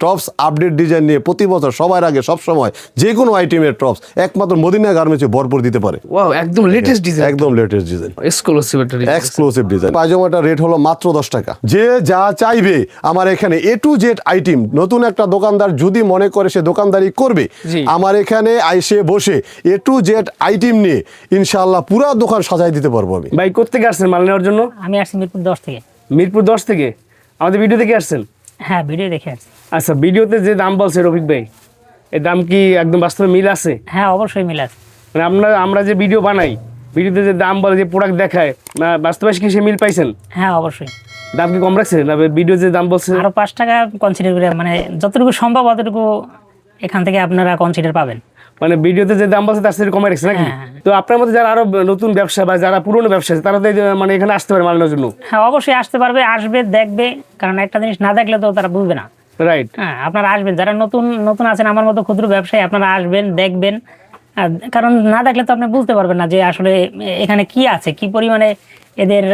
Tops update design নিয়ে প্রতি বছর সবার আগে সব সময় যে কোনো আইটেমের টপস একমাত্র মদিনা গার্মেন্টসে ভরপুর দিতে পারে। ওয়াও একদম লেটেস্ট ডিজাইন একদম লেটেস্ট ডিজাইন এক্সক্লুসিভ একটা design। এক্সক্লুসিভ ডিজাইন পায়জামাটা রেট হলো মাত্র দশ টাকা। যে যা চাইবে আমার এখানে এ টু জেড আইটেম নতুন একটা দোকানদার যদি মনে করে সে দোকানদারি করবে আমার এখানে আইসে বসে এ টু জেড আইটেম নিয়ে ইনশাআল্লাহ পুরো দোকান সাজাই দিতে পারব আমি। ভাই কোথেকে আসছেন মাল নেওয়ার জন্য? আমি আসছি মিরপুর দশ থেকে। মিরপুর দশ থেকে? আমাদের ভিডিও থেকে আসছেন? হ্যাঁ ভিডিও দেখে আসছি। আচ্ছা ভিডিওতে যে দাম বলছে রফিক ভাই এই দাম কি একদম বাস্তবে মিল আছে? হ্যাঁ অবশ্যই মিল আছে। মানে আমরা আমরা যে ভিডিও বানাই ভিডিওতে যে দাম বলে যে প্রোডাক্ট দেখায় না বাস্তবে কি সে মিল পাইছেন? হ্যাঁ অবশ্যই। দাম কি কম রাখছে না ভিডিও যে দাম বলছে? আরও পাঁচ টাকা কনসিডার করে মানে যতটুকু সম্ভব অতটুকু এখান থেকে আপনারা কনসিডার পাবেন। মানে ভিডিওতে যে দাম বলছে তার সাথে কমে রাখছে নাকি? হ্যাঁ। তো আপনার মধ্যে যারা আরও নতুন ব্যবসা বা যারা পুরনো ব্যবসা আছে তারা তো মানে এখানে আসতে পারে মাল নেওয়ার জন্য? হ্যাঁ অবশ্যই আসতে পারবে আসবে দেখবে। কারণ একটা জিনিস না দেখলে তো তারা বুঝবে না। রাইট হ্যাঁ আপনারা আসবেন। যারা নতুন নতুন আছেন, আমার মতো ক্ষুদ্র ব্যবসায়ী, আপনারা আসবেন, দেখবেন। কারণ না দেখলে তো আপনি বুঝতে পারবেন না যে আসলে এখানে কি আছে, কি পরিমাণে এদের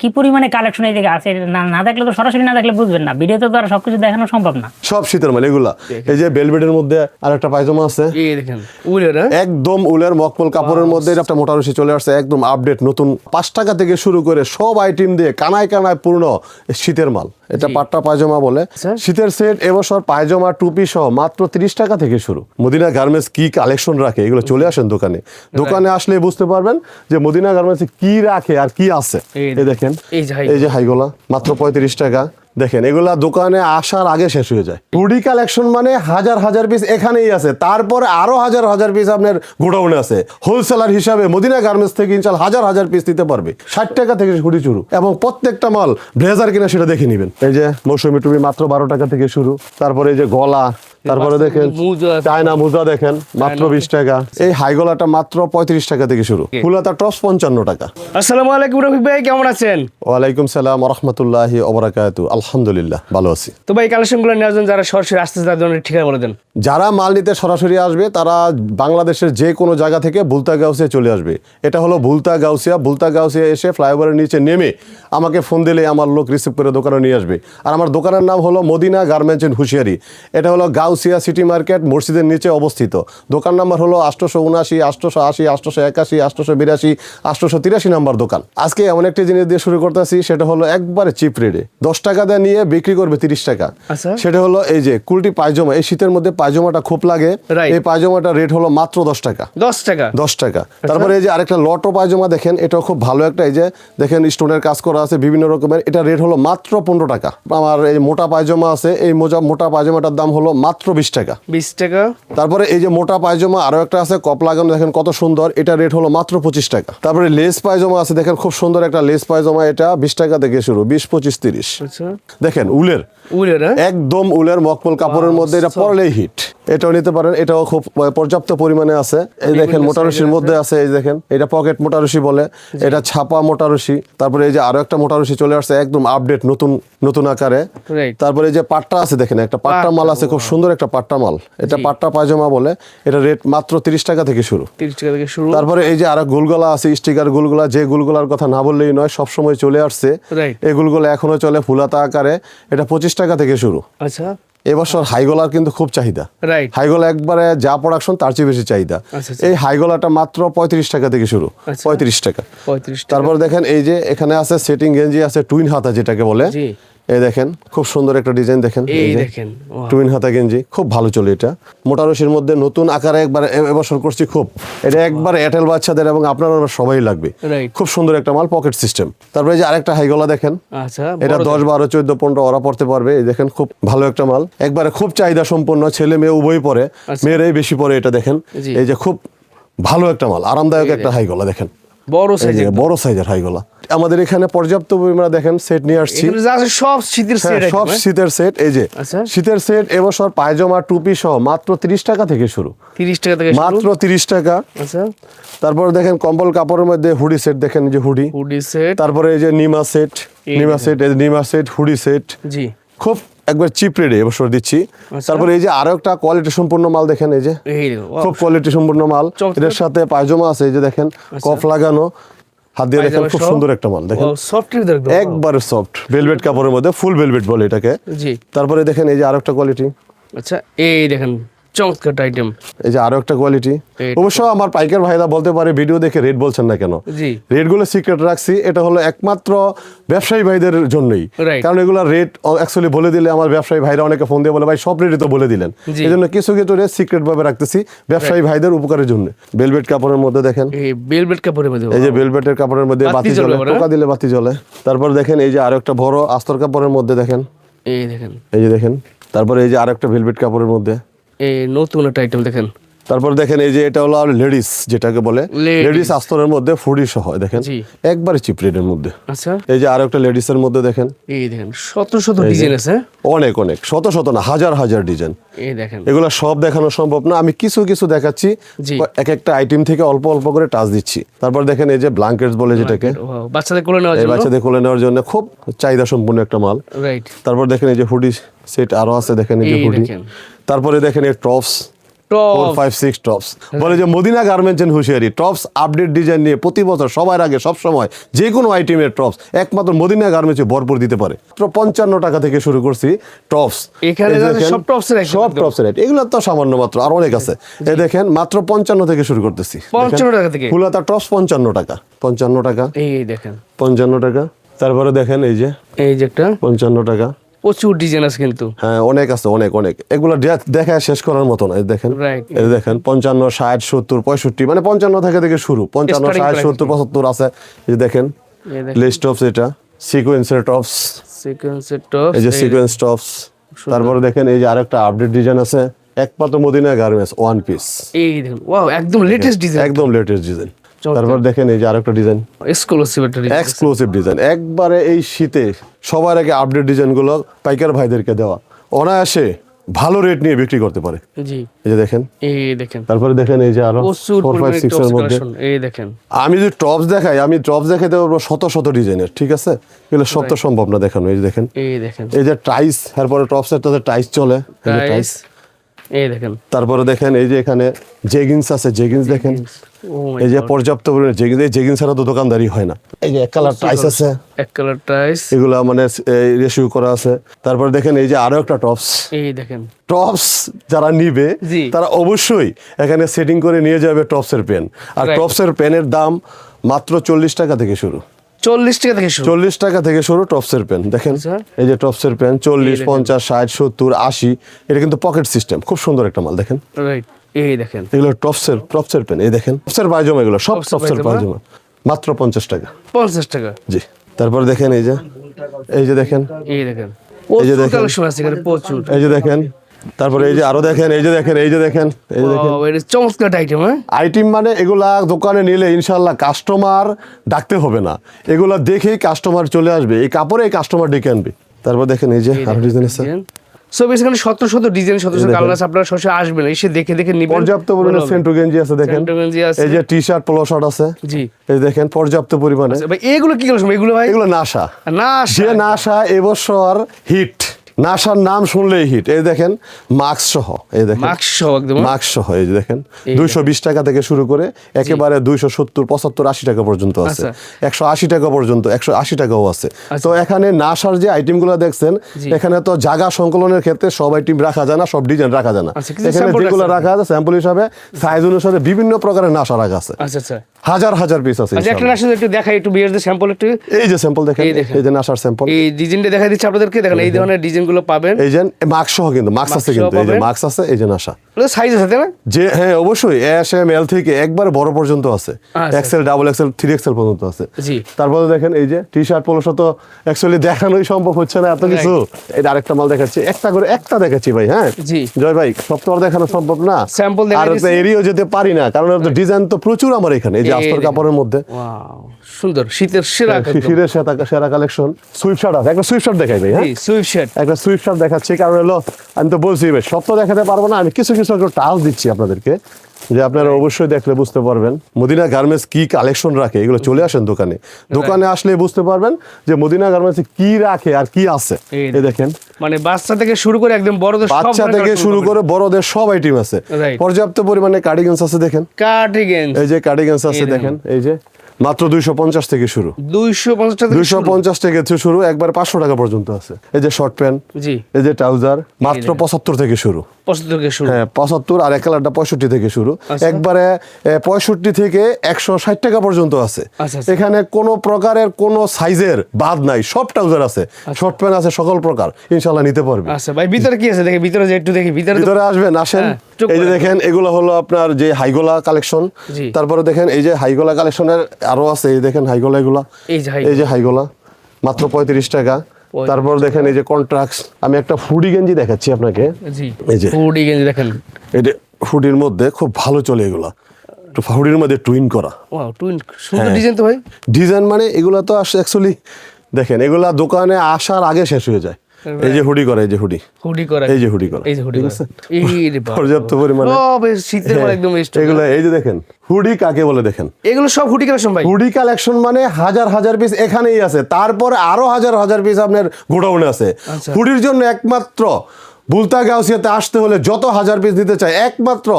কি পরিমাণে কালেকশন এই দিকে আছে না না দেখলে তো সরাসরি না দেখলে বুঝবেন না। ভিডিওতে তো আর সবকিছু দেখানো সম্ভব না। সব শীতের মাল এগুলা। এই যে বেলভেটের মধ্যে আর একটা পায়জামা আছে। এই দেখেন উলের হ্যাঁ? একদম উলের মকপল কাপড়ের মধ্যে এটা একটা মোটা রশি চলে আসছে একদম আপডেট নতুন। পাঁচ টাকা থেকে শুরু করে সব আইটেম দিয়ে কানায় কানায় পূর্ণ শীতের মাল। এটা পাট্টা পায়জামা বলে। শীতের সেট এবছর পায়জামা টুপি সহ মাত্র তিরিশ টাকা থেকে শুরু। মদিনা গার্মেন্টস কি কালেকশন রাখে? এগুলো চলে আসেন দোকানে। দোকানে আসলে বুঝতে পারবেন যে মদিনা গার্মেন্টস কি রাখে আর কি আছে? এই দেখেন। এই যে এই যে হাইগোলা মাত্র পঁয়ত্রিশ টাকা। দেখেন এগুলা দোকানে আসার আগে শেষ হয়ে যায়। হুডি কালেকশন মানে হাজার হাজার পিস এখানেই আছে। তারপরে আরও হাজার হাজার পিস আপনার গোডাউনে আছে। হোলসেলার হিসাবে মদিনা গার্মেন্টস থেকে ইনশাল হাজার হাজার পিস দিতে পারবে। ষাট টাকা থেকে হুডি শুরু। এবং প্রত্যেকটা মাল ব্লেজার কিনা সেটা দেখে নেবেন। এই যে মৌসুমি টুপি মাত্র বারো টাকা থেকে শুরু। তারপরে এই যে গলা তারপরে দেখেন চায়না মোজা দেখেন মাত্র বিশ টাকা। এই হাইগোলাটা মাত্র পঁয়ত্রিশ টাকা থেকে শুরু। ফুলাতা টপস পঞ্চান্ন টাকা। আসসালামু আলাইকুম রফিক ভাই কেমন আছেন? ওয়ালাইকুম সালাম রহমতুল্লাহি ওবরাকাতু আলহামদুলিল্লাহ ভালো আছি। তো ভাই কালেকশনগুলো নেওয়ার জন্য যারা সরাসরি আসতে তার জন্য ঠিকানা বলে দেন। যারা মাল নিতে সরাসরি আসবে তারা বাংলাদেশের যে কোনো জায়গা থেকে বুলতা গাউসিয়া চলে আসবে। এটা হলো বুলতা গাউসিয়া। বুলতা গাউসিয়া এসে ফ্লাইওভারের নিচে নেমে আমাকে ফোন দিলে আমার লোক রিসিভ করে দোকানে নিয়ে আসবে। আর আমার দোকানের নাম হলো মদিনা গার্মেন্টস এন্ড হুঁশিয়ারি। এটা হলো গাউসিয়া সিটি মার্কেট মসজিদের নিচে অবস্থিত। দোকান নাম্বার হলো আটশোশো উনআশি আটশোশো আশি আটশোশো একাশি আটশোশো বিরাশি আটশোশো তিরাশি নাম্বার দোকান। আজকে এমন একটি জিনিস দিয়ে শুরু করতেছি সেটা হলো একবারে চিপ রেটে দশ টাকা দিয়ে নিয়ে বিক্রি করবে তিরিশ টাকা। আচ্ছা। সেটা হলো এই যে কুলটি পায়জামা এই শীতের মধ্যে পায়জামাটা খুব লাগে। এই পায়জামাটা রেট হলো মাত্র দশ টাকা। দশ টাকা? দশ টাকা। তারপরে এই যে আরেকটা লটো পায়জামা দেখেন এটাও খুব ভালো একটা এই যে দেখেন স্টোনের কাজ করা আছে বিভিন্ন রকমের এটা রেট হলো মাত্র পনেরো টাকা। আমার এই মোটা পায়জামা আছে এই মোজা মোটা পায়জামাটার দাম হলো মাত্র বিশ টাকা। বিশ টাকা। তারপরে এই যে মোটা পায়জামা আরও একটা আছে কপ লাগানো দেখেন কত সুন্দর। এটা রেট হলো মাত্র পঁচিশ টাকা। তারপরে লেস পায়জামা আছে দেখেন খুব সুন্দর একটা লেস পায়জামা এটা বিশ টাকা থেকে শুরু বিশ পঁচিশ তিরিশ। আচ্ছা। দেখেন উলের। উলের হ্যাঁ? একদম উলের মকপল কাপড়ের মধ্যে এটা পরলেই হিট এটাও নিতে পারেন এটাও খুব পর্যাপ্ত পরিমাণে আছে। এই দেখেন মোটারসির মধ্যে আছে এই দেখেন এটা পকেট মোটারসি বলে এটা ছাপা মোটারসি তারপরে এই যে আরও একটা মোটারসি চলে আসছে একদম আপডেট নতুন নতুন আকারে। তারপরে এই যে পাট্টা আছে দেখেন একটা পাট্টা মাল আছে খুব সুন্দর একটা পাট্টা মাল। এটা পাট্টা পায়জামা বলে এটা রেট মাত্র তিরিশ টাকা থেকে শুরু। তিরিশ টাকা থেকে শুরু। তারপরে এই যে আরও গুলগলা আছে স্টিকার গুলগলা যে গুলগলার কথা না বললেই নয় সবসময় চলে আসছে। এই গুলগুলো এখনও চলে ফুলাতা আকারে। এটা পঁচিশ টাকা থেকে শুরু। আচ্ছা। এবছর হাইগলার কিন্তু খুব চাহিদা। হাইগলা একবারে যা প্রোডাকশন তার চেয়ে বেশি চাহিদা। আচ্ছা, আচ্ছা। এই হাইগলাটা মাত্র পঁয়ত্রিশ টাকা থেকে শুরু। আচ্ছা। পঁয়ত্রিশ টাকা। তারপর দেখেন এই যে এখানে আছে সেটিং গেঞ্জি আছে টুইন হাতা যেটাকে বলে। এই দেখেন খুব সুন্দর একটা ডিজাইন দেখেন। এই। দেখেন টুইন হাতা গেঞ্জি খুব ভালো চলে এটা। মোটারসির মধ্যে নতুন আকারে একবার এবছর করছি খুব। এটা একবার এয়ারটেল বাচ্চাদের এবং আপনারা সবাই লাগবে। খুব সুন্দর একটা মাল পকেট সিস্টেম তারপরে এই যে আরেকটা হাইগলা দেখেন। আচ্ছা এটা দশ বারো চোদ্দ পনেরো ওরা পড়তে পারবে। এই দেখেন খুব ভালো একটা মাল। একবারে খুব চাহিদা সম্পন্ন ছেলে মেয়ে উভয় পরে আচ্ছা। মেয়েরাই বেশি পরে এটা দেখেন। এই যে খুব ভালো একটা মাল আরামদায়ক একটা হাইগলা দেখেন। বড় সাইজের বড় সাইজের হাইগলা আমাদের এখানে পর্যাপ্ত পরিমাণে দেখেন সেট নিয়ে আসছি। সব শীতের হ্যাঁ, সেট সব শীতের সেট এই যে আচ্ছা। শীতের সেট এবছর পায়জামা টুপি সহ মাত্র তিরিশ টাকা থেকে শুরু। তিরিশ টাকা থেকে মাত্র তিরিশ টাকা। আচ্ছা। তারপর দেখেন কম্বল কাপড়ের মধ্যে হুডি সেট দেখেন এই যে হুডি। হুডি সেট তারপরে এই যে নিমা সেট নিমা সেট এই নিমা সেট হুডি সেট জি। খুব একবার চিপ রেটে এবছর দিচ্ছি। আচ্ছা। তারপরে এই যে আরও একটা কোয়ালিটি সম্পূর্ণ মাল দেখেন এই যে। খুব কোয়ালিটি সম্পূর্ণ মাল। এটার সাথে পায়জামা আছে এই যে দেখেন আচ্ছা। কফ লাগানো। হাত দিয়ে দেখেন খুব সুন্দর একটা মাল দেখেন। সফটের একবারে সফট ভেলভেট কাপড়ের মধ্যে ফুল ভেলভেট বলে এটাকে। জি। তারপরে দেখেন এই যে আরেকটা একটা কোয়ালিটি আচ্ছা এই দেখেন চমৎকার আইটেম এই যে আরও একটা কোয়ালিটি অবশ্য আমার পাইকার ভাইরা বলতে পারে ভিডিও দেখে রেট বলছেন না কেন? জি। রেটগুলো সিক্রেট রাখছি এটা হলো একমাত্র ব্যবসায়ী ভাইদের জন্যই। কারণ এগুলো রেট অ্যাকচুয়ালি বলে দিলে আমার ব্যবসায়ী ভাইরা অনেকে ফোন দিয়ে বলে ভাই সব রেটই তো বলে দিলেন। এই জন্য কিছু কিছু রেট সিক্রেট ভাবে রাখতেছি ব্যবসায়ী ভাইদের উপকারের জন্য। বেলভেট কাপড়ের মধ্যে দেখেন। এই বেলভেট কাপড়ের মধ্যে এই যে বেলভেটের কাপড়ের মধ্যে বাতি জ্বলে টোকা দিলে বাতি জ্বলে। তারপর দেখেন এই যে আরও একটা বড় আস্তর কাপড়ের মধ্যে দেখেন। এই দেখেন। এই যে দেখেন তারপরে এই যে আরও একটা ভেলভেট কাপড়ের মধ্যে। এই নতুন একটা আইটেম দেখেন। তারপর দেখেন এই যে এটা হলো লেডিস যেটাকে বলে। লেডিস আস্তরের মধ্যে ফুডি সহ দেখেন। একবারে চিপ রেটের মধ্যে। আচ্ছা। এই যে আরও একটা লেডিসের মধ্যে দেখেন। এই দেখেন শত শত ডিজাইন আছে অনেক অনেক শত শত না হাজার হাজার ডিজাইন এই দেখেন। এগুলো সব দেখানো সম্ভব না। আমি কিছু কিছু দেখাচ্ছি। এক একটা আইটেম থেকে অল্প অল্প করে টাচ দিচ্ছি। তারপর দেখেন এই যে ব্ল্যাঙ্কেটস বলে যেটাকে। বাচ্চাদের কোলে নেওয়ার জন্য? বাচ্চাদের কোলে নেওয়ার জন্য খুব চাহিদা সম্পূর্ণ একটা মাল। রাইট তারপর দেখেন এই যে হুডি সেট আরও আছে দেখেন এই যে। তারপরে দেখেন এই টপস টপস বলে যে মদিনা গার্মেন্টস এন্ড হুশিয়ারি টপস আপডেট ডিজাইন নিয়ে প্রতি বছর সবার আগে সব সময় যে কোনো আইটেমের টপস একমাত্র মদিনা গার্মেন্টসে ভরপুর দিতে পারে। মাত্র পঞ্চান্ন টাকা থেকে শুরু করছি টপস এখানে সব এর সব টপস রেট এগুলো তো সামান্য মাত্র আর অনেক আছে। এই দেখেন মাত্র পঞ্চান্ন থেকে শুরু করতেছি। 55 টাকা থেকে? ফুলাতা টপস পঞ্চান্ন টাকা। পঞ্চান্ন টাকা। এই দেখেন। পঞ্চান্ন টাকা। তারপরে দেখেন এই যে এই যে একটা। পঞ্চান্ন টাকা। প্রচুর ডিজাইন আছে কিন্তু। হ্যাঁ অনেক আছে অনেক অনেক। এগুলো দে- দেখায় শেষ করার মতো না দেখেন। দেখেন পঞ্চান্ন ষাট সত্তর পঁয়ষট্টি মানে পঞ্চান্ন থেকে থেকে শুরু। পঞ্চান্ন ষাট সত্তর পঁচাত্তর আছে। এই যে দেখেন এই দেখেন। লেস টপস এটা সিকোয়েন্সের টপস সিকোয়েন্সের টপ এই যে সিকোয়েন্স টপস তারপরে দেখেন এই যে আরেকটা আপডেট ডিজাইন আছে। একমাত্র মদিনা গার্মেন্টস ওয়ান পিস এই দেখুন ওয়াও একদম লেটেস্ট ডিজাইন একদম লেটেস্ট ডিজাইন। তারপর দেখেন এই যে আরেকটা ডিজাইন। এক্সক্লুসিভ একটা ডিজাইন এক্সক্লুসিভ ডিজাইন একবারে এই শীতে সবার আগে আপডেট ডিজাইনগুলো পাইকার ভাইদেরকে দেওয়া। অনায়াসে ভালো রেট নিয়ে বিক্রি করতে পারে। জি। এই যে দেখেন। এই দেখেন। তারপরে দেখেন এই যে আরও প্রচুর ফোর ফাইভ পরিমাণে সিক্স এর মধ্যে। এই দেখেন। আমি যদি টপস দেখাই আমি টপস দেখাতে পারব শত শত ডিজাইনের ঠিক আছে? এগুলো সব তো সম্ভব না দেখানো এই যে দেখেন। এই দেখেন। এই যে টাইস তারপরে টপসের তাদের টাইস চলে টাইস এই দেখেন। তারপরে দেখেন এই যে এখানে জেগিংস আছে জেগিংস দেখেন। এই যে পর্যাপ্ত পরিমাণে জেগিংস এই জেগিংস ছাড়া তো দোকানদারি হয় না। এই যে এক কালার টাইস আছে। এক কালার টাইস এগুলা মানে রেশিও করা আছে। তারপরে দেখেন এই যে আরও একটা টপস এই দেখেন। টপস যারা নিবে তারা অবশ্যই এখানে সেটিং করে নিয়ে যাবে টপসের পেন আর. টপসের পেনের দাম মাত্র চল্লিশ টাকা থেকে শুরু। চল্লিশ টাকা থেকে শুরু। চল্লিশ টাকা থেকে শুরু টপসের পেন দেখেন। আচ্ছা। এই যে টপসের পেন চল্লিশ পঞ্চাশ ষাট সত্তর আশি এটা কিন্তু পকেট সিস্টেম খুব সুন্দর একটা মাল দেখেন। রাইট এই দেখেন। এগুলো টপসের টপসের পেন এই দেখেন। টপসের পায়জামা এগুলো সব টপসের পায়জামা? মাত্র পঞ্চাশ টাকা। পঞ্চাশ টাকা। জি তারপর দেখেন এই যে এই যে দেখেন। এই দেখেন। এই যে দেখেন। এই যে দেখেন তারপরে এই যে আরও দেখেন এই যে দেখেন এই যে দেখেন এই যে দেখেন। চমৎকার আইটেম হ্যাঁ? আইটেম মানে এগুলা দোকানে নিলে ইনশাল্লাহ কাস্টমার ডাকতে হবে না। এগুলা দেখেই কাস্টমার চলে আসবে এই কাপড়ে এই কাস্টমার ডেকে আনবে। তারপর দেখেন এই যে আরও ডিজাইন আছে। সো বেসিক্যালি শত শত ডিজাইন শত শত কালার আপনারা সরাসরি আসবেন এসে দেখে দেখে নিবেন। পর্যাপ্ত পরিমাণে সেন্টু গেঞ্জি আছে দেখেন। আছে। এই যে টি শার্ট পোলো শার্ট আছে। জি। এই দেখেন পর্যাপ্ত পরিমাণে। আচ্ছা, ভাই এগুলো কি কালেকশন এগুলো ভাই? এগুলো নাসা না যে নাসা এবছর হিট নাসার নাম শুনলেই হিট এই দেখেন মাস্ক সহ এই দেখেন। মাস্ক সহ একদম। মাস্ক সহ এই দেখেন। দুইশো বিশ টাকা থেকে শুরু করে একেবারে দুইশো সত্তর পঁচাত্তর আশি টাকা পর্যন্ত আছে। আচ্ছা। একশো আশি টাকা পর্যন্ত একশো আশি টাকাও আছে। তো এখানে নাসার যে আইটেমগুলো দেখছেন এখানে তো জায়গা সংকলনের ক্ষেত্রে সব আইটেম রাখা যায় না সব ডিজাইন রাখা যায় না। আচ্ছা, এখানে যেগুলো রাখা আছে স্যাম্পল হিসাবে সাইজ অনুসারে বিভিন্ন প্রকারের নাসা রাখা আছে। আচ্ছা আচ্ছা। হাজার হাজার পিস আছে আচ্ছা একটা। আসলে একটু দেখাই একটু স্যাম্পল একটু। এই যে স্যাম্পল দেখেন এই যে নাসার স্যাম্পল এই ডিজাইনটা দেখাই দিচ্ছি আপনাদেরকে দেখেন এই ধরনের ডিজাইনগুলো পাবেন। এই যে সহ কিন্তু আছে কিন্তু এই যে আছে এই যে নাসা। সাইজ আছে তাই না? যে হ্যাঁ অবশ্যই এস এম এল থেকে একবারে বড় পর্যন্ত আছে। XL double XL three XL পর্যন্ত আছে। জি। তারপরে দেখেন এই যে টি শার্ট পোলো তো অ্যাকচুয়ালি দেখানোই সম্ভব হচ্ছে না এত কিছু। এটা আরেকটা মাল দেখাচ্ছি একটা করে একটা দেখাচ্ছি ভাই হ্যাঁ? জি। জয় ভাই সব তো আর দেখানো সম্ভব না। দেখাই আর এরিও যেতে পারি না কারণ ডিজাইন তো প্রচুর আমার এখানে। যে আস্তর কাপড়ের মধ্যে। সুন্দর শীতের সেরা একদম। শিশিরের সেরা কালেকশন সুইফট শার্ট আছে। একটা সুইফট শার্ট দেখাই ভাই হ্যাঁ? সুইফট শার্ট একটা সুইফট শার্ট দেখাচ্ছি কারণ হলো আমি তো বলছি ভাই সব তো দেখাতে পারব না আমি কিছু কিছু একটু টাচ দিচ্ছি আপনাদেরকে যে আপনারা অবশ্যই দেখলে বুঝতে পারবেন মদিনা গার্মেন্টস কি কালেকশন রাখে এগুলো চলে আসেন দোকানে। দোকানে আসলে বুঝতে পারবেন যে মদিনা গার্মেন্টস কি রাখে আর কি আছে। এই দেখেন। মানে বাচ্চা থেকে শুরু করে একদম বড়দের বাচ্চা থেকে শুরু করে বড়দের সব আইটেম আছে। পর্যাপ্ত পরিমাণে কার্ডিগেন্স আছে দেখেন। কার্ডিগান এই যে কার্ডিগেন্স আছে। দেখেন এই যে। মাত্র দুইশো পঞ্চাশ থেকে শুরু। দুইশো পঞ্চাশ দুইশো? পঞ্চাশ থেকে শুরু একবার পাঁচশো টাকা পর্যন্ত আছে। এই যে শর্ট প্যান্ট এই যে ট্রাউজার মাত্র পঁচাত্তর থেকে শুরু। পঁচাত্তর থেকে শুরু। হ্যাঁ পঁচাত্তর আর এক কালারটা পঁয়ষট্টি থেকে শুরু। আচ্ছা। একবারে পঁয়ষট্টি থেকে একশো ষাট টাকা পর্যন্ত আছে। আচ্ছা, আচ্ছা। এখানে কোনো প্রকারের কোনো সাইজের বাদ নাই সব ট্রাউজার আছে। শর্ট প্যান্ট আছে সকল প্রকার। ইনশাল্লাহ নিতে পারবে। আচ্ছা ভাই ভিতরে কি আছে? দেখি ভিতরে যে একটু দেখি ভিতরে ভিতরে আসবেন আসেন। হ্যাঁ, এই যে দেখেন এগুলো হলো আপনার যে হাইগোলা কালেকশন। তারপরে দেখেন এই যে হাইগোলা কালেকশনের আরও আছে। এই দেখেন হাইগোলা এগুলা। এই যে হাইগোলা মাত্র পঁয়ত্রিশ টাকা। তারপর দেখেন এই যে কন্ট্রাক্ট আমি একটা ফুডি গেঞ্জি দেখাচ্ছি আপনাকে। জি এই যে। হুডি গেঞ্জি দেখেন। এটা ফুডির মধ্যে খুব ভালো চলে এগুলা। একটু ফুডির মধ্যে টুইন করা। ওয়াও টুইন সুন্দর। ডিজাইন তো ভাই? ডিজাইন মানে এগুলা তো অ্যাকচুয়ালি দেখেন এগুলা দোকানে আসার আগে শেষ হয়ে যায়। এই যে হুডি করা এই যে হুডি। হুডি করা। এই যে হুডি করা। এই যে হুডি করা। এই রে। পর্যাপ্ত পরিমাণে। ও বেশ শীতের পর একদম বেশ এগুলো এই যে দেখেন হুডি কাকে বলে দেখেন? এগুলো সব হুডি কালেকশন ভাই। হুডি কালেকশন মানে হাজার হাজার পিস এখানেই আছে। তারপর আরও হাজার হাজার পিস আপনার গোডাউনে আছে। আচ্ছা। হুডির জন্য একমাত্র বুলতা গাউসিয়াতে আসতে হলে যত হাজার পিস দিতে চায় একমাত্র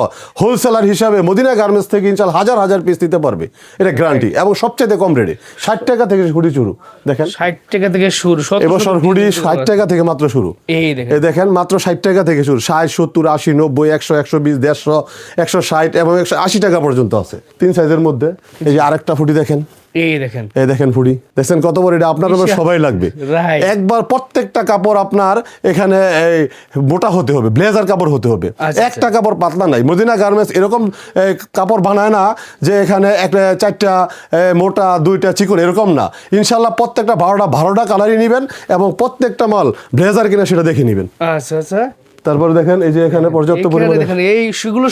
হোলসেলার হিসাবে মদিনা গার্মেন্টস থেকে ইনশাল হাজার হাজার পিস দিতে পারবে। এটা গ্যারান্টি এবং সবচেয়ে কম রেটে ষাট টাকা থেকে হুডি শুরু দেখেন। ষাট টাকা থেকে শুরু এবছর হুডি ষাট টাকা থেকে মাত্র শুরু। এই দেখেন। এই দেখেন মাত্র ষাট টাকা থেকে শুরু। ষাট সত্তর আশি নব্বই একশো একশো বিশ দেড়শো একশো ষাট এবং একশো আশি টাকা পর্যন্ত আছে। তিন সাইজের মধ্যে। এই যে আরেকটা ফুটি দেখেন। এই দেখেন। এই দেখেন ফুডি। কত বড় এটা? আপনার সবাই লাগবে। একবার প্রত্যেকটা কাপড় আপনার এখানে মোটা হতে হবে ব্লেজার কাপড় হতে হবে। আচ্ছা, একটা কাপড় পাতলা নাই। মদিনা গার্মেন্টস এরকম কাপড় বানায় না যে এখানে একটা চারটা মোটা দুইটা চিকন এরকম না। ইনশাল্লাহ প্রত্যেকটা বারোটা বারোটা কালারই নেবেন এবং প্রত্যেকটা মাল ব্লেজার কিনা সেটা দেখে নেবেন। আচ্ছা আচ্ছা। তারপরে দেখেন এই যে এখানে পর্যাপ্ত পরিমাণে এই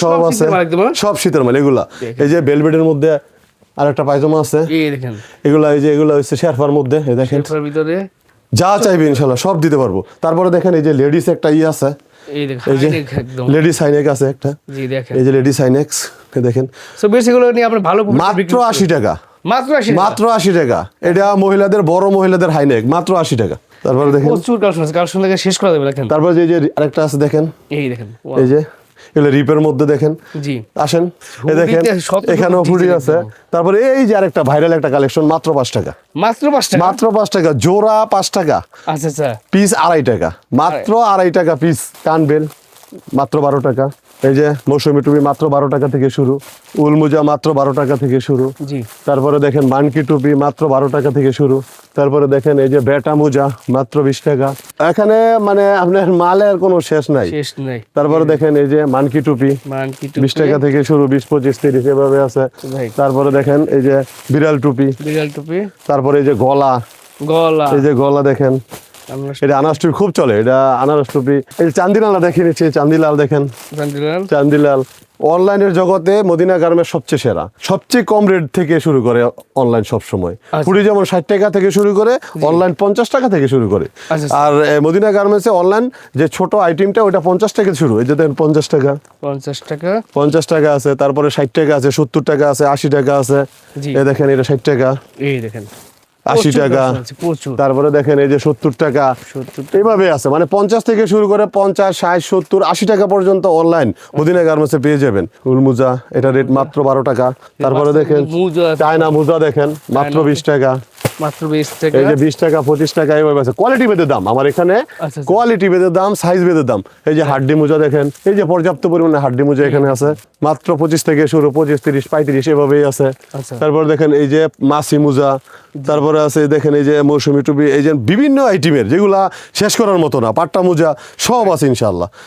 সব আছে শীতের মাল হ্যাঁ? সব শীতের মাল এগুলা। এই যে বেলভেটের মধ্যে আরেকটা পায়জামা আছে। এই দেখেন। এগুলা এই যে এগুলা হচ্ছে শেরফার মধ্যে এই দেখেন। ভিতরে। যা চাইবে ইনশাল্লাহ সব দিতে পারব। তারপরে দেখেন এই যে লেডিস একটা ই আছে। এই দেখেন লেডিস হাইনেক আছে একটা। জি দেখেন। এই যে লেডিস হাইনেক্স দেখেন। সো বেশ এগুলো নিয়ে আপনি ভালো মাত্র বিক্রি করতে আশি টাকা। মাত্র আশি টাকা? মাত্র আশি টাকা। এটা মহিলাদের বড় মহিলাদের হাইনেক মাত্র আশি টাকা। তারপরে দেখেন। প্রচুর কালেকশন আছে কালেকশন থেকে শেষ করা যাবে দেখেন। তারপরে যে যে আরেকটা আছে দেখেন। এই দেখেন এই যে এগুলো রিপের মধ্যে দেখেন। জি। আসেন এই দেখেন এখানেও হুডি আছে। তারপর তারপরে এই যে আরেকটা ভাইরাল একটা কালেকশন মাত্র পাঁচ টাকা। মাত্র পাঁচ টাকা? মাত্র পাঁচ টাকা জোড়া পাঁচ টাকা। আচ্ছা আচ্ছা। পিস আড়াই টাকা। মাত্র আড়াই। টাকা পিস কানবেল মাত্র বারো টাকা। এই যে মৌসুমি টুপি মাত্র বারো টাকা থেকে শুরু উল মোজা মাত্র বারো টাকা থেকে শুরু তারপরে দেখেন মানকি টুপি মাত্র বারো টাকা থেকে শুরু তারপরে দেখেন এই যে বেটা মোজা মাত্র বিশ টাকা। এখানে মানে আপনার মালের কোনো শেষ নাই। শেষ নাই। তারপরে দেখেন এই যে মানকি টুপি বিশ টাকা থেকে শুরু বিশ পঁচিশ তিরিশ এভাবে আছে। তারপরে দেখেন এই যে বিড়াল টুপি বিড়াল টুপি। তারপরে এই যে গলা গলা। এই যে গলা দেখেন এটা আনারস টুপি খুব চলে এটা আনারস টুপি। এই যে চান্দিলাল দেখে নিচ্ছি চান্দিলাল দেখেন। জানদিলাল চান্দিলাল অনলাইনের জগতে মদিনা গার্মেন্টস সবচেয়ে সেরা। সবচেয়ে কম রেট থেকে শুরু করে অনলাইন সব সময় আচ্ছা। পুরি যেমন ষাট টাকা থেকে শুরু করে অনলাইন পঞ্চাশ টাকা থেকে শুরু করে। আচ্ছা। আর মদিনা গার্মেন্টসে অনলাইন যে ছোট আইটেমটা ওটা পঞ্চাশ টাকা শুরু। এই যে দেখেন পঞ্চাশ টাকা। পঞ্চাশ টাকা। পঞ্চাশ টাকা আছে তারপরে ষাট টাকা আছে সত্তর টাকা আছে আশি টাকা আছে। এ দেখেন এটা ষাট টাকা। এই দেখেন। আশি টাকা। তারপরে দেখেন এই যে সত্তর টাকা। এইভাবে আছে মানে পঞ্চাশ থেকে শুরু করে পঞ্চাশ ষাট সত্তর আশি টাকা পর্যন্ত অনলাইন মদিনা গার্মেন্টসে পেয়ে যাবেন। উল মুজা এটা রেট মাত্র বারো টাকা। তারপরে দেখেন চায়না মুজা দেখেন মাত্র বিশ টাকা। মাত্র বিশ টাকা। এই যে বিশ টাকা পঁচিশ টাকা এইভাবে আছে। কোয়ালিটি বেঁধে দাম আমার এখানে আচ্ছা। কোয়ালিটি বেঁধে দাম সাইজ বেঁধে দাম। এই যে হাড্ডি মোজা দেখেন এই যে পর্যাপ্ত পরিমাণে হাড্ডি মোজা এখানে আছে। মাত্র পঁচিশ থেকে শুরু পঁচিশ তিরিশ পঁয়ত্রিশ এভাবেই আছে। আচ্ছা। তারপর দেখেন এই যে মাসি মোজা তারপরে আছে দেখেন এই যে মৌসুমি টুপি এই যে বিভিন্ন আইটেমের যেগুলা শেষ করার মতো না পাট্টা মোজা সব আছে ইনশাল্লাহ